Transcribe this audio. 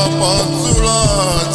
la pazzulata